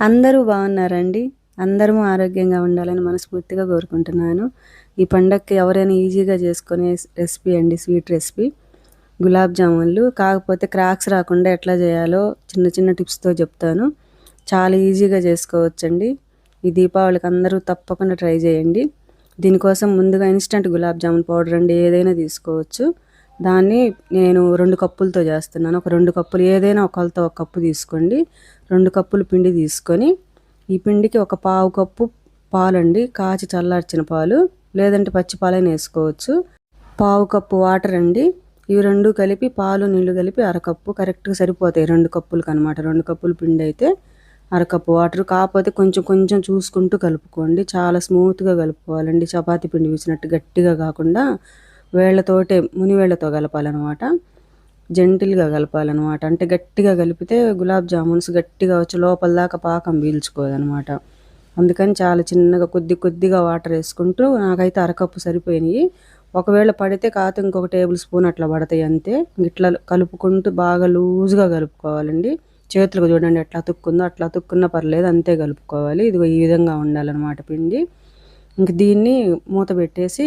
అందరూ బాగున్నారండి. అందరము ఆరోగ్యంగా ఉండాలని మనస్ఫూర్తిగా కోరుకుంటున్నాను. ఈ పండగకి ఎవరైనా ఈజీగా చేసుకునే రెసిపీ అండి స్వీట్ రెసిపీ. గులాబ్ జామున్లు కాకపోతే క్రాక్స్ రాకుండా ఎట్లా చేయాలో చిన్న చిన్న టిప్స్తో చెప్తాను. చాలా ఈజీగా చేసుకోవచ్చండి. ఈ దీపావళికి అందరూ తప్పకుండా ట్రై చేయండి. దీనికోసం ముందుగా ఇన్స్టంట్ గులాబ్ జామున్ పౌడర్ అండి ఏదైనా తీసుకోవచ్చు. దాన్ని నేను రెండు కప్పులతో చేస్తున్నాను. ఒక రెండు కప్పులు ఏదైనా ఒకళ్ళతో ఒక కప్పు తీసుకోండి. రెండు కప్పులు పిండి తీసుకొని ఈ పిండికి ఒక పావు కప్పు పాలండి కాచి చల్లార్చిన పాలు లేదంటే పచ్చి పాలైనా వేసుకోవచ్చు. పావు కప్పు వాటర్ అండి. ఇవి రెండు కలిపి పాలు నీళ్ళు కలిపి అరకప్పు కరెక్ట్గా సరిపోతాయి రెండు కప్పులకు అనమాట రెండు కప్పులు పిండి అయితే అరకప్పు వాటర్. కాకపోతే కొంచెం కొంచెం చూసుకుంటూ కలుపుకోండి. చాలా స్మూత్గా కలుపుకోవాలండి. చపాతీ పిండి వేసినట్టు గట్టిగా కాకుండా వేళ్ళతోటే మునివేళ్ళతో కలపాలన్నమాట. జెంటిల్గా కలపాలన్నమాట. అంటే గట్టిగా కలిపితే గులాబ్ జామున్స్ గట్టిగా వచ్చి లోపల దాకా పాకం పీల్చుకోదనమాట అందుకని చాలా చిన్నగా కొద్ది కొద్దిగా వాటర్ వేసుకుంటూ నాకైతే అరకప్పు సరిపోయినాయి. ఒకవేళ పడితే కాత ఇంకొక టేబుల్ స్పూన్ అట్లా పడతాయి అంతే. ఇట్లా కలుపుకుంటూ బాగా లూజ్గా కలుపుకోవాలండి. చేతులకు చూడండి ఎట్లా అతుక్కుందో అట్లా అతుక్కున్నా పర్లేదు అంతే కలుపుకోవాలి. ఇదిగో ఈ విధంగా ఉండాలన్నమాట పిండి. ఇంక దీన్ని మూత పెట్టేసి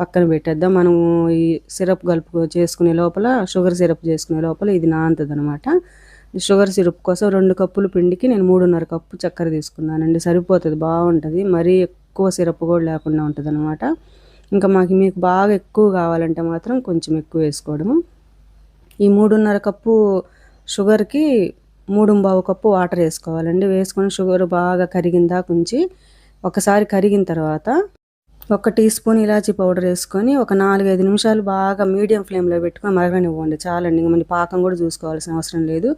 పక్కన పెట్టేద్దాం. మనం ఈ సిరప్ కలుపు చేసుకునే లోపల షుగర్ సిరప్ చేసుకునే లోపల ఇది నాంతది అనమాట షుగర్ సిరప్ కోసం రెండు కప్పులు పిండికి నేను మూడున్నర కప్పు చక్కెర తీసుకున్నానండి. సరిపోతుంది బాగుంటుంది. మరీ ఎక్కువ సిరప్ కూడా లేకుండా ఉంటుంది అనమాట ఇంకా మాకు మీకు బాగా ఎక్కువ కావాలంటే మాత్రం కొంచెం ఎక్కువ వేసుకోవడము. ఈ మూడున్నర కప్పు షుగర్కి మూడు బావు కప్పు వాటర్ వేసుకోవాలండి. వేసుకొని షుగర్ బాగా కరిగిందా కొంచెం ఒకసారి కరిగిన తర్వాత ఒక టీ స్పూన్ ఇలాచీ పౌడర్ వేసుకొని ఒక నాలుగైదు నిమిషాలు బాగా మీడియం ఫ్లేమ్లో పెట్టుకొని మరగనివ్వండి. చాలండి. ఇంకా మన పాకం కూడా చూసుకోవాల్సిన అవసరం లేదు.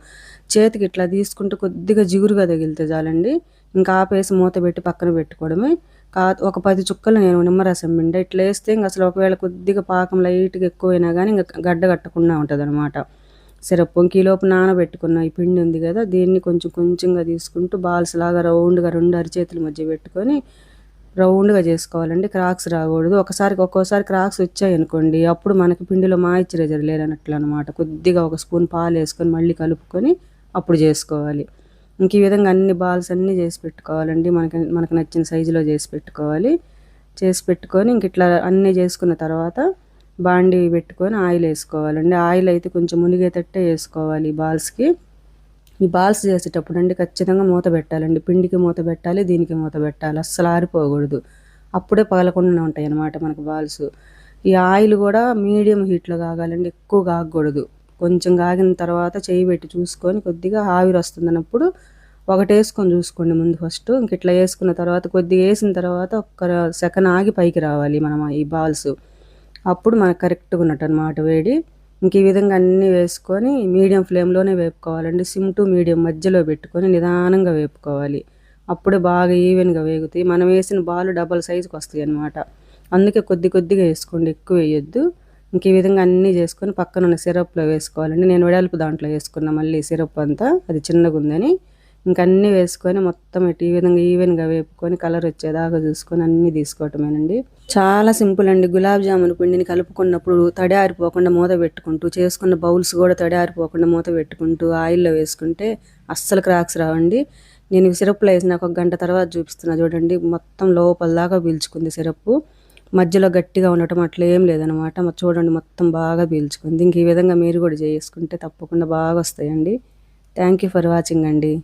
చేతికి ఇట్లా తీసుకుంటూ కొద్దిగా జిగురుగా తగిలితే చాలండి. ఇంకా ఆపేసి మూత పెట్టి పక్కన పెట్టుకోవడమే. కా ఒక పది చుక్కలు నేను నిమ్మరసం పిండి. ఇట్లా వేస్తే ఇంకా అసలు ఒకవేళ కొద్దిగా పాకం లైట్గా ఎక్కువైనా కానీ ఇంకా గడ్డ కట్టకుండా ఉంటుంది అనమాట సిరప్ ఇంకీలోపు నానబెట్టుకున్న ఈ పిండి ఉంది కదా దీన్ని కొంచెం కొంచెంగా తీసుకుంటూ బాల్స్ లాగా రౌండ్గా రెండు అరిచేతుల మధ్య పెట్టుకొని రౌండ్గా చేసుకోవాలండి. క్రాక్స్ రాకూడదు. ఒకసారి ఒక్కోసారి క్రాక్స్ వచ్చాయి అనుకోండి అప్పుడు మనకి పిండిలో మాయిశ్చరైజర్ లేదన్నట్లు అనమాట కొద్దిగా ఒక స్పూన్ పాలు వేసుకొని మళ్ళీ కలుపుకొని అప్పుడు చేసుకోవాలి. ఇంక ఈ విధంగా అన్ని బాల్స్ అన్నీ చేసి పెట్టుకోవాలండి. మనకి మనకు నచ్చిన సైజులో చేసి పెట్టుకోవాలి. చేసి పెట్టుకొని ఇంక ఇట్లా అన్నీ చేసుకున్న తర్వాత బాండి పెట్టుకొని ఆయిల్ వేసుకోవాలండి. ఆయిల్ అయితే కొంచెం మునిగేటట్టే వేసుకోవాలి బాల్స్కి. ఈ బాల్స్ చేసేటప్పుడు అండి ఖచ్చితంగా మూత పెట్టాలండి. పిండికి మూత పెట్టాలి దీనికి మూత పెట్టాలి. అస్సలు ఆరిపోకూడదు. అప్పుడే పగలకుండా ఉంటాయి అన్నమాట మనకు బాల్స్. ఈ ఆయిల్ కూడా మీడియం హీట్లో కాగాలండి ఎక్కువ కాగకూడదు కొంచెం కాగిన తర్వాత చేయి పెట్టి చూసుకొని కొద్దిగా ఆవిరి వస్తుందన్నప్పుడు ఒకటి వేసుకొని చూసుకోండి ముందు ఫస్ట్. ఇంక ఇట్లా వేసుకున్న తర్వాత కొద్దిగా వేసిన తర్వాత ఒక్క సెకండ్ ఆగి పైకి రావాలి మనం ఈ బాల్స్. అప్పుడు మనకు కరెక్ట్గా ఉన్నట్టు అనమాట వేడి. ఇంక ఈ విధంగా అన్నీ వేసుకొని మీడియం ఫ్లేమ్లోనే వేపుకోవాలండి. సిమ్ టు మీడియం మధ్యలో పెట్టుకొని నిదానంగా వేపుకోవాలి. అప్పుడే బాగా ఈవెన్గా వేగుతాయి. మనం వేసిన బాలు డబల్ సైజుకి వస్తాయి అనమాట అందుకే కొద్ది కొద్దిగా వేసుకోండి. ఎక్కువ వేయొద్దు. ఇంక ఈ విధంగా అన్నీ చేసుకొని పక్కన ఉన్న సిరప్లో వేసుకోవాలండి. నేను వెడల్పు దాంట్లో వేసుకున్నా మళ్ళీ సిరప్ అంతా అది చిన్నగా ఉందని ఇంక అన్నీ వేసుకొని మొత్తం ఇటు ఈ విధంగా ఈవెన్గా వేపుకొని కలర్ వచ్చేదాకా చూసుకొని అన్నీ తీసుకోవటమేనండి. చాలా సింపుల్ అండి. గులాబ్ జామున్ పిండిని కలుపుకున్నప్పుడు తడి ఆరిపోకుండా మూత పెట్టుకుంటూ చేసుకున్న బౌల్స్ కూడా తడి ఆరిపోకుండా మూత పెట్టుకుంటూ ఆయిల్లో వేసుకుంటే అస్సలు క్రాక్స్ రావండి. నేను సిరప్లో వేసిన ఒక గంట తర్వాత చూపిస్తున్నా చూడండి. మొత్తం లోపల దాకా పీల్చుకుంది సిరప్ మధ్యలో గట్టిగా ఉండటం అట్లా ఏం లేదనమాట. చూడండి మొత్తం బాగా పీల్చుకుంది. ఇంక ఈ విధంగా మీరు కూడా చేసుకుంటే తప్పకుండా బాగా వస్తాయండి. థ్యాంక్ యూ ఫర్ వాచింగ్ అండి.